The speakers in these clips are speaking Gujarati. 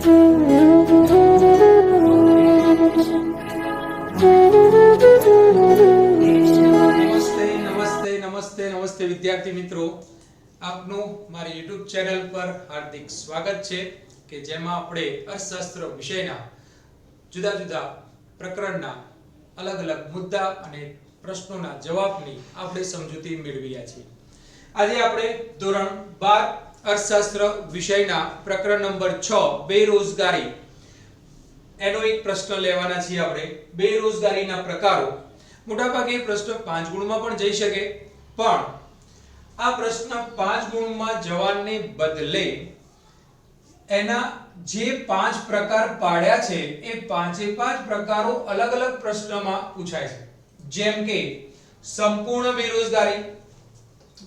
નમસ્તે નમસ્તે વિદ્યાર્થી મિત્રો. આપનું મારી YouTube ચેનલ પર હાર્દિક સ્વાગત છે કે જેમાં આપણે અર્થશાસ્ત્ર વિષયના જુદા જુદા પ્રકરણના અલગ અલગ મુદ્દા અને પ્રશ્નોના જવાબની આપણે સમજૂતી મેળવીએ છીએ. આજે આપણે ધોરણ 12 અર્થશાસ્ત્ર વિષયના પ્રકરણ નંબર 6 બેરોજગારી. એનો એક પ્રશ્ન લેવાના છીએ આપણે. બેરોજગારીના પ્રકારો. મોટાભાગે પ્રશ્ન પાંચ ગુણમાં પણ જઈ શકે. પણ આ પ્રશ્ન પાંચ ગુણમાં જવાને બદલે એના જે પાંચ પ્રકાર પાડ્યા છે, એ પાંચે પાંચ પ્રકારો અલગ અલગ પ્રશ્નમાં પૂછાય છે. જેમ કે, સંપૂર્ણ બેરોજગારી.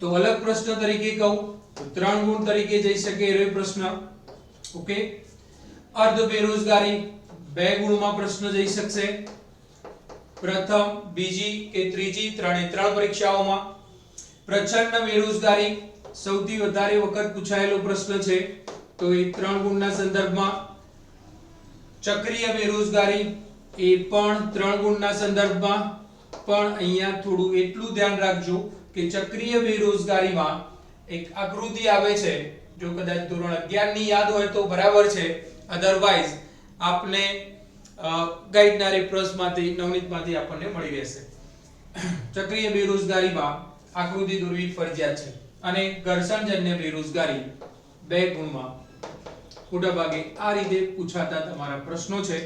તો અલગ પ્રશ્ન તરીકે કહું. ત્રણ ગુણ તરીકે જઈ શકે એવો પ્રશ્ન. ઓકે અર્ધ બેરોજગારી બે ગુણમાં પ્રશ્ન જઈ શકશે. પ્રથમ, બીજી કે ત્રીજી ત્રણે ત્રણ પરીક્ષાઓમાં. પ્રચંડ બેરોજગારી સૌથી વધારે વખત પૂછાયેલો પ્રશ્ન છે. તો એ ત્રણ ગુણના સંદર્ભમાં. ચક્રીય બેરોજગારી એ પણ ત્રણ ગુણના સંદર્ભમાં. પણ અહીંયા થોડું એટલું ધ્યાન રાખજો કે ચક્રીય બેરોજગારીમાં એક આકૃતિ આવે છે, જો કદાચ ધોરણ 11 ની યાદ હોય તો બરાબર છે. અધરવાઇઝ આપને ગાઈડના રેફરન્સમાંથી નવનીતમાંથી આપણને મળી રહેશે. ચક્રીય બેરોજગારીમાં આકૃતિ દોરવી ફરજિયાત છે. અને ઘર્ષણજન્ય બેરોજગારી બે ગુણમાં મોટાભાગે આ રીતે પૂછાતા તમારા પ્રશ્નો છે.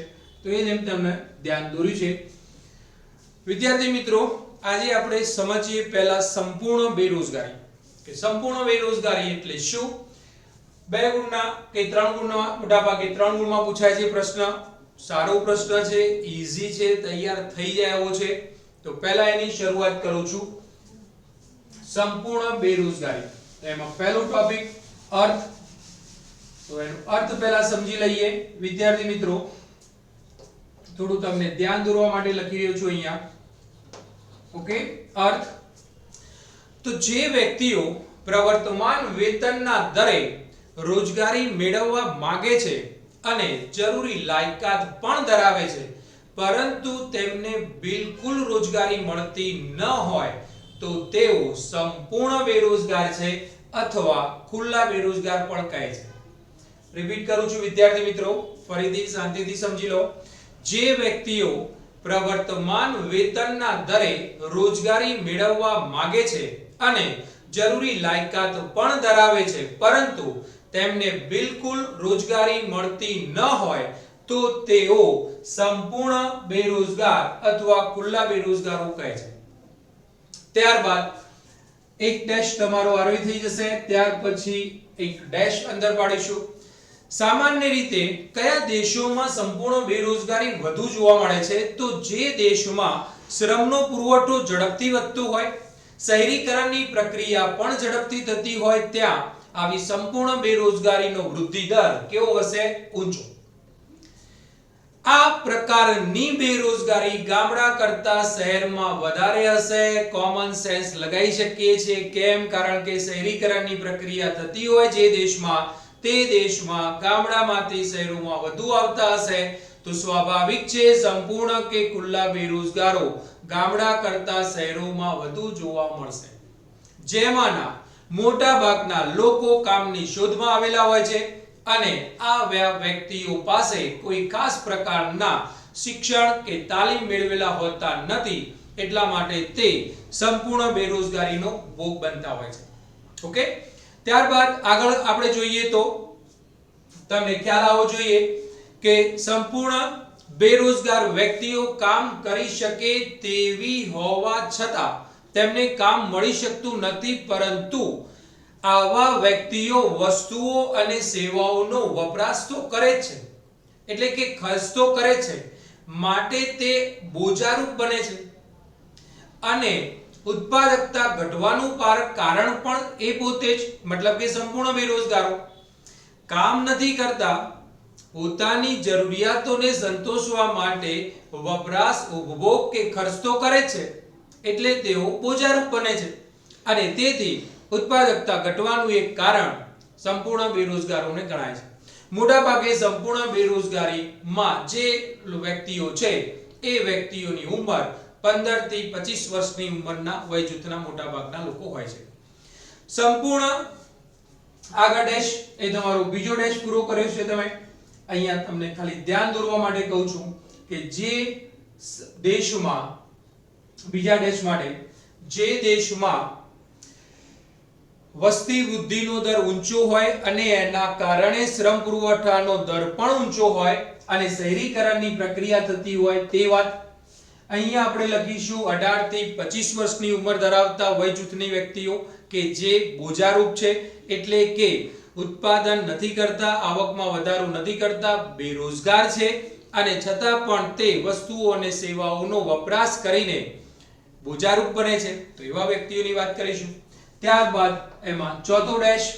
તો એ જેમ તમને ધ્યાન દોર્યું છે. વિદ્યાર્થી મિત્રો, આજે આપણે સમજીએ પહેલા સંપૂર્ણ બેરોજગારી. કે સંપૂર્ણ બેરોજગારી એટલે શું? બે ગુણના કે ત્રણ ગુણના, મોટાભાગે ત્રણ ગુણમાં પૂછાય છે પ્રશ્ન. સારો પ્રશ્ન છે ઈઝી છે, તૈયાર થઈ જાય એવો છે. તો પહેલા એની શરૂઆત કરું છું. સંપૂર્ણ બેરોજગારી. એમાં પહેલો ટોપિક અર્થ. તો એનો અર્થ પહેલા સમજી લઈએ. વિદ્યાર્થી મિત્રો, થોડું તમને ધ્યાન દોરવા માટે લખી રહ્યો છું અહીંયા. ઓકે? અર્થ. તો જે વ્યક્તિઓ પ્રવર્તમાન વેતનના દરે રોજગારી મેળવવા માંગે છે અને જરૂરી લાયકાત પણ ધરાવે છે, પરંતુ તેમને બિલકુલ રોજગારી મળતી ન હોય, તો તેઓ સંપૂર્ણ બેરોજગાર છે અથવા ખુલ્લા બેરોજગાર પણ કહે છે. રિપીટ કરું છું, વિદ્યાર્થી મિત્રો, ફરીથી શાંતિથી સમજી લો. જે વ્યક્તિઓ પ્રવર્તમાન વેતનના દરે રોજગારી મેળવવા માંગે છે અને જરૂરી લાયકાત પણ ધરાવે છે. પરંતુ તેમને બિલકુલ રોજગારી મળતી ન હોય તો તેઓ સંપૂર્ણ બેરોજગાર અથવા ખુલ્લા બેરોજગારો કહે છે. ત્યારબાદ એક ડેશ તમારો આરવી થઈ જશે. ત્યાર પછી એક ડેશ અંદર પાડીશું. સામાન્ય રીતે કયા દેશોમાં સંપૂર્ણ બેરોજગારી વધુ જોવા મળે છે? તો જે દેશમાં શ્રમનો પુરવઠો ઝડપથી વધતો હોય શહેરીકરણની પ્રક્રિયા પણ ઝડપથી થતી હોય ત્યાં આવી સંપૂર્ણ બેરોજગારીનો વૃદ્ધિ દર કેવો હશે? ઊંચો. આ પ્રકારની બેરોજગારી ગામડા કરતા શહેરમાં વધારે હશે. કોમન સેન્સ લગાઈ શકીએ છીએ. કેમ? કારણ કે શહેરીકરણની પ્રક્રિયા થતી હોય જે દેશમાં, તે દેશમાં ગામડામાંથી શહેરોમાં વધુ આવતા હશે. તો સ્વાભાવિક છે, સંપૂર્ણ કે ખુલ્લા બેરોજગારો ગામડા કરતા શહેરોમાં વધુ જોવા મળશે. જેમાંના મોટા ભાગના લોકો કામની શોધમાં આવેલા હોય છે અને આ વ્યક્તિઓ પાસે કોઈ ખાસ પ્રકારના શિક્ષણ કે તાલીમ મેળવેલા હોતા નથી, એટલા માટે તે સંપૂર્ણ બેરોજગારીનો ભોગ બનતા હોય છે. ઓકે? ત્યારબાદ આગળ આપણે જોઈએ તો, તમને ખ્યાલ આવવો જોઈએ કે સંપૂર્ણ બેરોજગાર વ્યક્તિઓ કામ કરી શકે તેવી હોવા છતાં તેમને કામ મળી શકતું નથી, પરંતુ આવા વ્યક્તિઓ વસ્તુઓ અને સેવાઓનો વપરાશ તો કરે છે. એટલે કે ખર્ચ તો કરે છે. માટે તે બોજારૂપ બને છે. અને ઉત્પાદકતા ઘટવાનું કારણ પણ એ પોતે જ, મતલબ કે સંપૂર્ણ બેરોજગારો. કામ નથી કરતા પોતાની જરૂરિયાતોને સંતોષવા માટે વપરાશ ઉપભોગ કે ખર્ચ તો કરે છે. એટલે તેઓ બોજારૂપ બને છે. અને તેથી ઉત્પાદકતા ઘટવાનું એક કારણ સંપૂર્ણ બેરોજગારોને ગણાય છે. મોટાભાગે સંપૂર્ણ બેરોજગારીમાં જે વ્યક્તિઓ છે, એ વ્યક્તિઓની ઉંમર 15 થી 25 વર્ષની ઉંમરના વય જૂથના મોટાભાગના લોકો હોય છે. સંપૂર્ણ આગળ ડેશ, એ તમારો બીજો ડેશ પૂરો કર્યો છે તમે. અહીંયા તમને ખાલી ધ્યાન દોરવા માટે કહું છું કે જે દેશમાં, બીજા દેશ માટે, જે દેશમાં વસ્તી વૃદ્ધિનો દર ઊંચો હોય અને એના કારણે શ્રમ પુરવઠાનો દર પણ ઊંચો હોય અને શહેરીકરણની પ્રક્રિયા થતી હોય તે વાત અહીંયા આપણે લખીશું 18 થી 25 વર્ષની ઉંમર ધરાવતા વય જૂથની વ્યક્તિઓ કે જે બોજારૂપ છે, એટલે કે ઉત્પાદન નથી કરતા, આવકમાં વધારો નથી કરતા, બેરોજગાર છે અને છતાં પણ તે વસ્તુઓ અને સેવાઓનો વપરાશ કરીને બોજારૂપ બને છે. તો એવા વ્યક્તિઓની વાત કરીશું. ત્યારબાદ એમાં ચોથો ડેશ,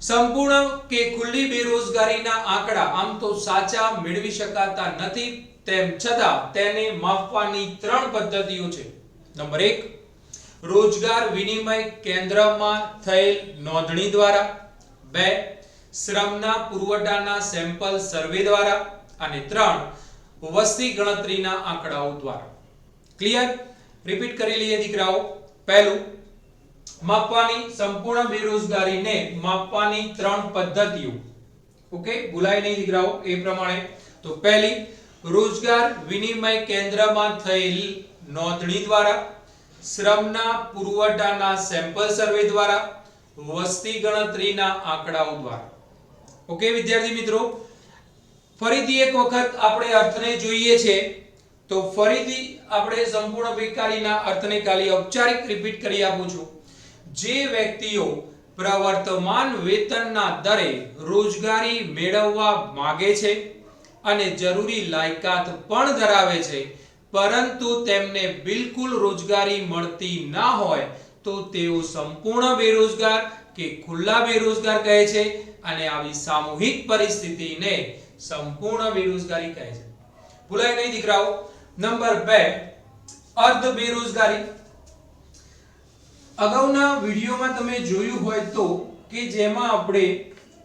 સંપૂર્ણ કે ખુલ્લી બેરોજગારીના આંકડા આમ તો સાચા મેળવી શકાતા નથી, તેમ છતાં તેને માપવાની ત્રણ પદ્ધતિઓ છે. નંબર એક, રોજગાર વિનિમય કેન્દ્રમાં થયેલ નોંધણી દ્વારા. બે, શ્રમના પુરવઠાના સેમ્પલ સર્વે દ્વારા અને ત્રણ, વસ્તી ગણતરીના આંકડાઓ દ્વારા. ક્લિયર રિપીટ કરી લઈએ દીકરાઓ. પહેલું, માપવાની સંપૂર્ણ બેરોજગારીને માપવાની ત્રણ પદ્ધતિઓ. ઓકે ભૂલાય નહીં દીકરાઓ એ પ્રમાણે. તો પહેલી, રોજગાર વિનિમય કેન્દ્રમાં થયેલ નોંધણી દ્વારા, શ્રમના પુરવઠાના સેમ્પલ સર્વે દ્વારા વસ્તી ગણતરીના આંકડાઓ દ્વારા ઓકે, વિદ્યાર્થી મિત્રો? ફરીથી એક વખત આપણે અર્થને જોઈએ છે. તો ફરીથી આપણે સંપૂર્ણ બેકારીના અર્થને ખાલી ઔપચારિક રિપીટ કરી આપું છું. જે વ્યક્તિઓ પ્રવર્તમાન વેતનના દરે રોજગારી મેળવવા માગે છે અને જરૂરી લાયકાત પણ ધરાવે છે, પરંતુ તેમને બિલકુલ રોજગારી મળતી ના હોય તો તેઓ સંપૂર્ણ બેરોજગાર કે ખુલ્લા બેરોજગાર કહે છે અને આવી સામૂહિક પરિસ્થિતિને સંપૂર્ણ બેરોજગારી કહે છે. ભૂલાય નહીં દીકરાઓ. નંબર બે, અર્ધ બેરોજગારી. અગાઉના વિડીયોમાં તમે જોયું હોય તો કે જેમાં આપણે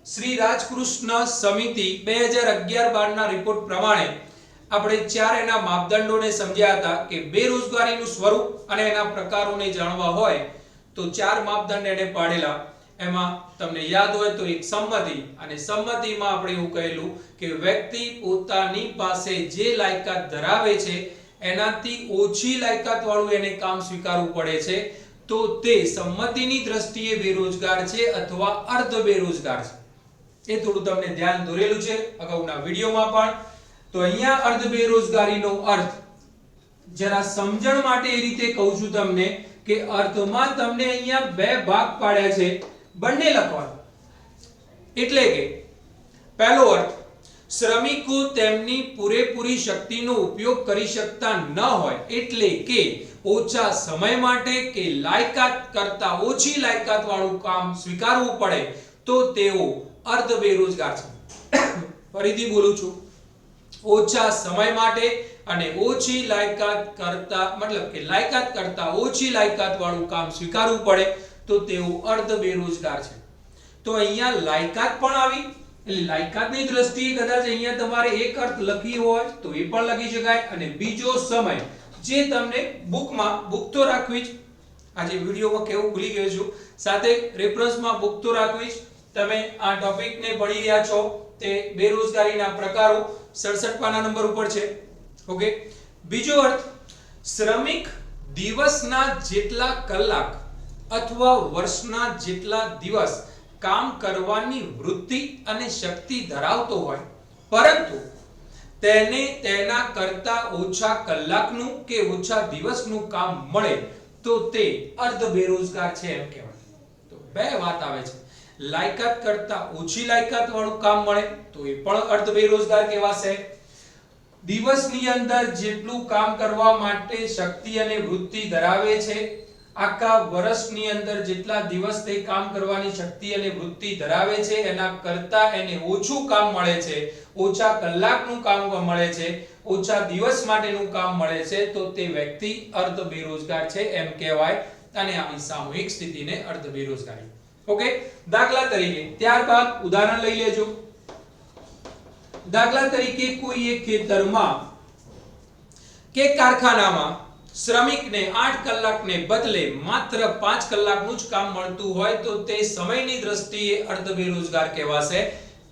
શ્રી રાજકૃષ્ણ સમિતિ બે હજાર અગિયાર બારના રિપોર્ટ પ્રમાણે આપણે ચાર એના માપદંડોને સમજ્યા હતા કે બેરોજગારીનું સ્વરૂપ અને એના પ્રકારોને જાણવા હોય તો ચાર માપદંડ એને પાડેલા. એમાં તમને યાદ હોય તો એક સંમતિ અને સંમતિમાં આપણે એવું કહેલું કે વ્યક્તિ પોતાની પાસે જે લાયકાત ધરાવે છે, એનાથી ઓછી લાયકાત વાળું એને કામ સ્વીકારવું પડે છે. તો તે સંમતિની દ્રષ્ટિએ બેરોજગાર છે અથવા અર્ધ બેરોજગાર છે. એ થોડું તમને ધ્યાન દોરેલું છે અગાઉના વિડીયોમાં પણ. તો અહીંયા અર્ધ બેરોજગારીનો અર્થ. જરા સમજણ માટે એ રીતે કહું છું તમને કે અર્થમાં તમને અહીંયા બે ભાગ પાડ્યા છે. બંને લખવાનું. એટલે કે, પહેલો અર્થ, શ્રમિકો તેમની પૂરેપૂરી શક્તિનો ઉપયોગ કરી શકતા ન હોય એટલે કે ઓછા સમય માટે કે લાયકાત કરતા ઓછી લાયકાત વાળું કામ સ્વીકારવું પડે તો તેઓ અર્ધ બેરોજગાર છે. ફરીથી બોલું છું. ઓછા સમય માટે અને ઓછી લાયકાત કરતા, મતલબ કે લાયકાત કરતા ઓછી લાયકાત વાળું કામ સ્વીકારવું પડે, તો તેઓ અર્ધ બેરોજગાર છે. તો અહીંયા લાયકાત પણ આવી, એટલે લાયકાતની દ્રષ્ટિએ કદાચ અહીંયા તમારે એક અર્થ લખી હોય તો એ પણ લખી શકાય. અને બીજો સમય, જે તમને બુકમાં બુક તો રાખવી જ. આજે વિડીયોમાં કેવું ભૂલી ગયો છું. સાથે રેફરન્સમાં બુક તો રાખવી જ. તમે આ ટોપિકને ભણી રહ્યા છો તે બેરોજગારીના પ્રકારો. 67 પાના નંબર ઉપર છે. ઓકે બીજો અર્થ, શ્રમિક દિવસના જેટલા કલાક અથવા વર્ષના જેટલા દિવસ કામ કરવાની વૃત્તિ અને શક્તિ ધરાવતો હોય, પરંતુ તેને તેના કરતા ઓછા કલાકનું કે ઓછા દિવસનું કામ મળે તો તે અર્ધ બેરોજગાર છે એમ કહેવાય. તો બે વાત આવે છે. લાયકાત કરતા ઓછી લાયકાત વાળું કામ મળે, તો એ પણ અર્ધ બેરોજગાર કહેવાશે. દિવસની અંદર જેટલું કામ કરવા માટે શક્તિ અને વૃત્તિ ધરાવે છે, આખા વર્ષની અંદર જેટલા દિવસ તે કામ કરવાની શક્તિ અને વૃત્તિ ધરાવે છે, એના કરતા એને ઓછું કામ મળે છે, ઓછા કલાકનું કામ મળે છે, ઓછા દિવસ માટેનું કામ મળે છે, તો તે વ્યક્તિ અર્ધ બેરોજગાર છે એમ કહેવાય. અને આવી સામૂહિક સ્થિતિને અર્ધ બેરોજગારી ઓકે દાખલા તરીકે, ત્યારબાદ ઉદાહરણ લઈ લેજો. દાખલા તરીકે કોઈ એક ખેતરમાં કે કારખાનામાં શ્રમિકને 8 કલાકને બદલે માત્ર 5 કલાકનું જ કામ મળતું હોય તો તે સમયની દ્રષ્ટિએ અર્ધ બેરોજગાર કહેવાશે.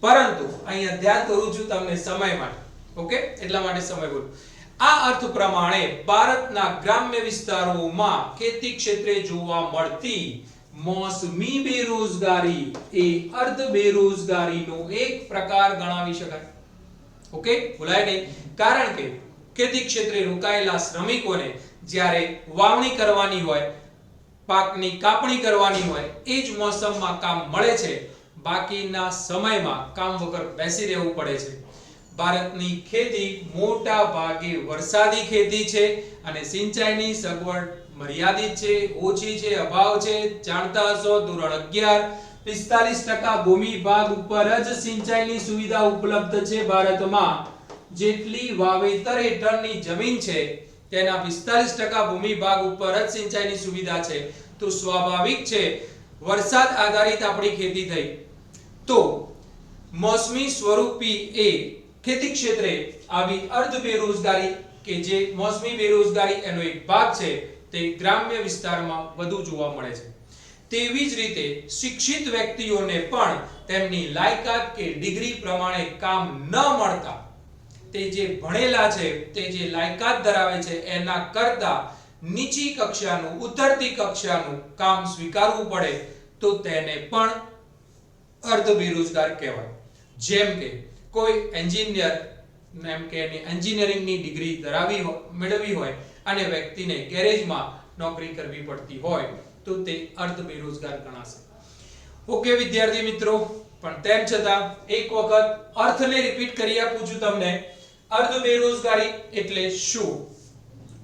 પરંતુ અહીંયા ધ્યાન કરું છું તમને સમય માટે. ઓકે એટલા માટે સમય બોલું. આ અર્થ પ્રમાણે ભારતના ગ્રામ્ય વિસ્તારોમાં ખેતી ક્ષેત્રે જોવા મળતી મોસમી બેરોજગારી એ અર્ધ બેરોજગારીનો એક પ્રકાર ગણાવી શકાય. ઓકે? ભૂલાય નહીં. કારણ કે ખેતી ક્ષેત્રે રોકાયેલા શ્રમિકોને જ્યારે વાવણી કરવાની હોય, પાકની કાપણી કરવાની હોય, એ જ મોસમમાં કામ મળે છે. બાકીના સમયમાં કામ વગર બેસી રહેવું પડે છે. ભારતની ખેતી મોટા ભાગે વરસાદી ખેતી છે અને સિંચાઈની સગવડ મર્યાદિત છે, ઓછી છે, અભાવ છે, જાણતા હશો, ધોરણ અગિયાર. પિસ્તાલીસ ટકા ભૂમિ ભાગ ઉપર જ સિંચાઈની સુવિધા ઉપલબ્ધ છે ભારતમાં. જેટલી વાવેતર હેઠળની જમીન છે, તેના પિસ્તાલીસ ટકા ભૂમિ ભાગ ઉપર જ સિંચાઈની સુવિધા છે. તો સ્વાભાવિક છે, વરસાદ આધારિત આપણી ખેતી થઈ. તો, મોસમી સ્વરૂપી એ, ખેતી ક્ષેત્રે આવી અર્ધ બેરોજગારી કે જે મોસમી બેરોજગારી એનો એક ભાગ છે તે ગ્રામ્ય વિસ્તારમાં વધુ જોવા મળે છે. તેવી જ રીતે શિક્ષિત વ્યક્તિઓને પણ તેમની લાયકાત કે ડિગ્રી પ્રમાણે કામ ન મળતા, તે જે ભણેલા છે, તે જે લાયકાત ધરાવે છે, એના કરતા નીચી કક્ષાનું, ઉતરતી કક્ષાનું કામ સ્વીકારવું પડે, તો તેને પણ અર્ધ બેરોજગાર કહેવાય. જેમ કે કોઈ એન્જિનિયર, એમ કે એની એન્જિનિયરિંગની ડિગ્રી ધરાવી મેળવી હોય અને વ્યક્તિને ગેરેજમાં નોકરી કરવી પડતી હોય તો તે અર્ધ બેરોજગાર ગણાશે. ઓકે, વિદ્યાર્થી મિત્રો, પણ તેમ છતાં એક વખત અર્થને રિપીટ કરી આપું છું તમને. અર્ધ બેરોજગારી એટલે શું?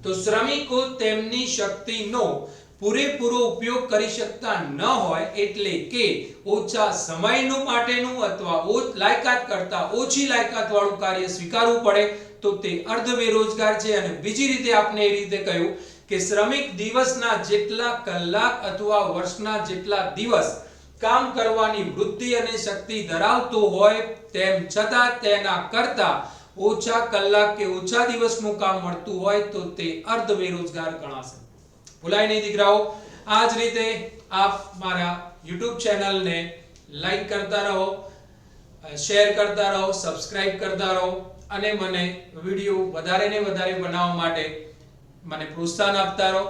તો શ્રમિકો તેમની શક્તિનો પૂરેપૂરો ઉપયોગ કરી શકતા ન હોય એટલે કે ઓછા સમયનું માટેનું અથવા લાયકાત કરતા ઓછી લાયકાત વાળું કાર્ય સ્વીકારવું પડે. તો તે અર્ધ બેરોજગાર છે અને બીજી રીતે આપણે એ રીતે કહ્યું કે શ્રમિક દિવસના જેટલા કલાક અથવા વર્ષના જેટલા દિવસ કામ કરવાની વૃત્તિ અને શક્તિ ધરાવતો હોય તેમ છતાં તેના કરતા ઓછા કલાક કે ઓછા દિવસનું કામ મળતું હોય તો તે અર્ધ બેરોજગાર ગણાશે. ભૂલાય નહીં દીકરાઓ આ જ રીતે આપ મારા YouTube ચેનલને લાઈક કરતા રહો શેર કરતા રહો, સબસ્ક્રાઇબ કરતા રહો. અને મને વીડિયો વધારે ને વધારે બનાવવા માટે મને પ્રોત્સાહન આપતા રહો.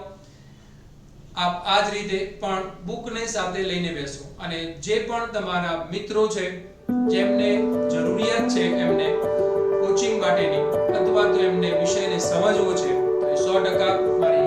આપ આ જ રીતે પણ બુકને સાથે લઈને બેસો અને જે પણ તમારા મિત્રો છે, જેમને જરૂરિયાત છે એમને કોચિંગ માટેની અથવા તો એમને વિષયને સમજવો છે, તો સો ટકા મારી